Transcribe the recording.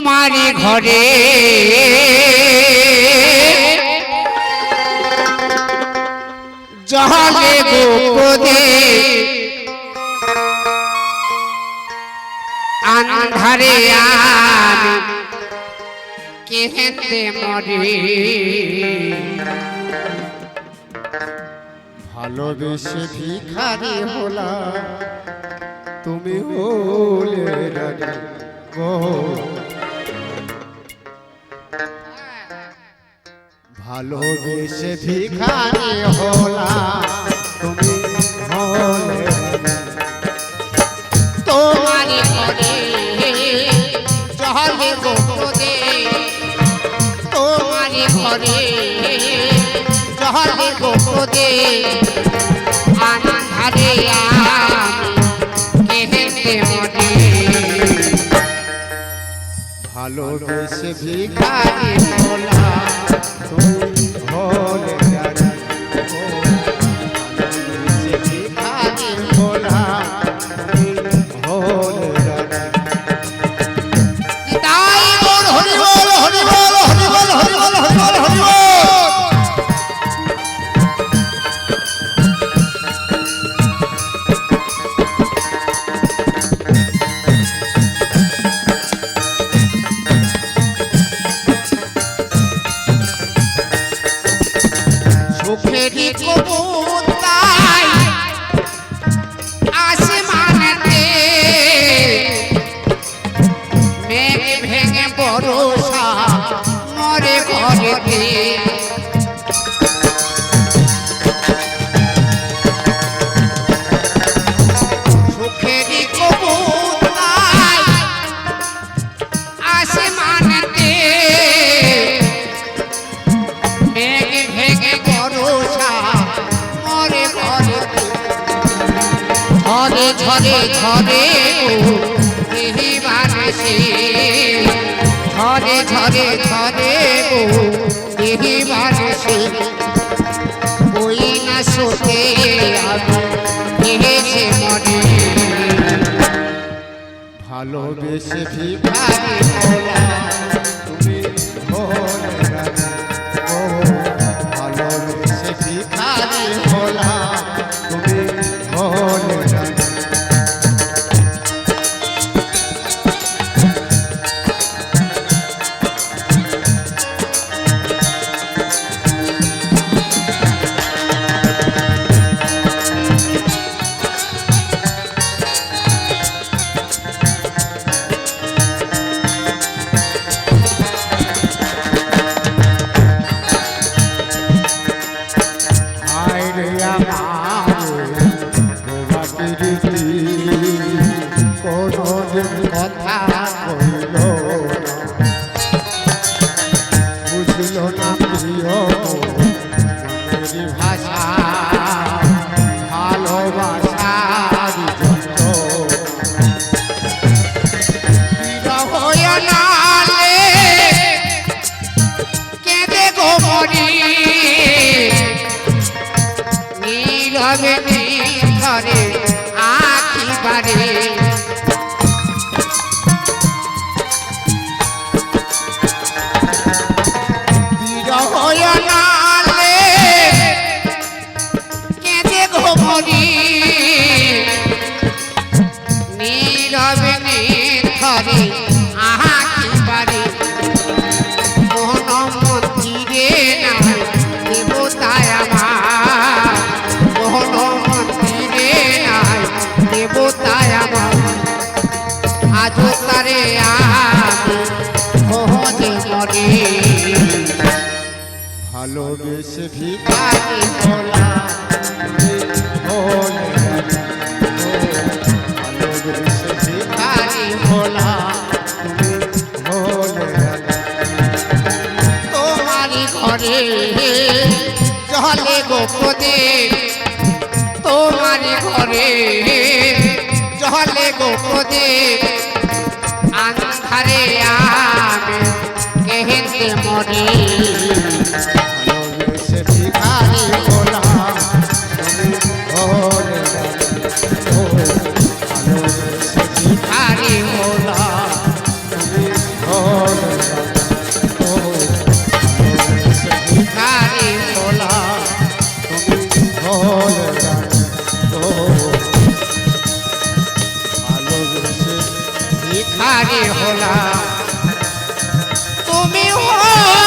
তোমারই ঘরে। জলে গোপদে আন্ধারে আমি কেহেতে মরে। ভালোবেসে ভিখারি হলা, তুমি হলে রানী গো। ভালোবেসে ভিখারি হলা। তুমি হলে রানী ঘরে জলে গোপদে তোমারই ঘরে জলে গোপদে আন্ধারে আমি কেহেতে মরে ভালোবেসে ভিখারি ভোলা তুমি হলে smoke. ঝরে ঝরে দেহি বাসে ঝরে ঝরে ঝরে দেহি বাসে ওই না সোতে ভেসে মনে। ভালোবেসে ভিখারি নীরবে নির্ঝরে আখি তারে আমি মরে ভালোবেসে ভিখারি ও ভালোবেসে ভিখারি হলা তুমি হলে রানী তোমারই ঘরে জলে গোপদে তোমারই ঘরে জলে গোপদে মনে ভালোবেসে ভিখারি হলাম ভালোবেসে ভিখারি হলাম ভালোবেসে ভিখারি হলাম হলে ভিখারি হলাম তুমি হলে